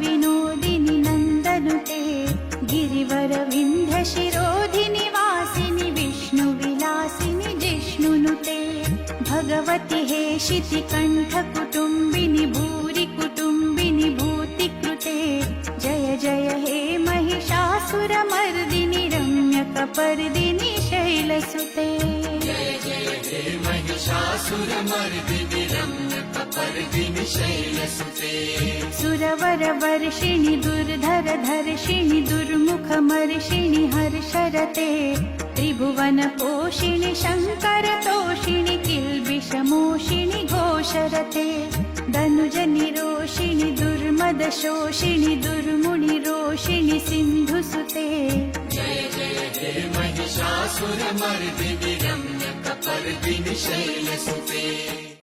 विनोदिनि नन्दनुते गिरिवरविन्धशिरोधिनिवासिनि विष्णुविलासिनि जिष्णुनुते। भगवति हे शितिकण्ठकुटुम्बिनि भूरिकुटुम्बिनि भूतिकृते। जय जय हे महिषासुरमर्दिनि रम्यकपर्दिनि शैलसुते। जय जय हे महिषासुरमर्दिनि रम्यकपर्दिनि शैलसुते सुरवरवर्षिणि दुर्धरधर्षिणि दुर्मुखमर्षिणि हर्षरते। त्रिभुवनपोषिणि शङ्करतोषिणि किल्बिषमोषिणि घोषरते। धनुजनिरोषिणि दुर्मदशोषिणि दुर्मुनिरोषिणि सिन्धुसुते। हे महिषासुरमर्दिनि रम्यकपर्दिनि शैलसुते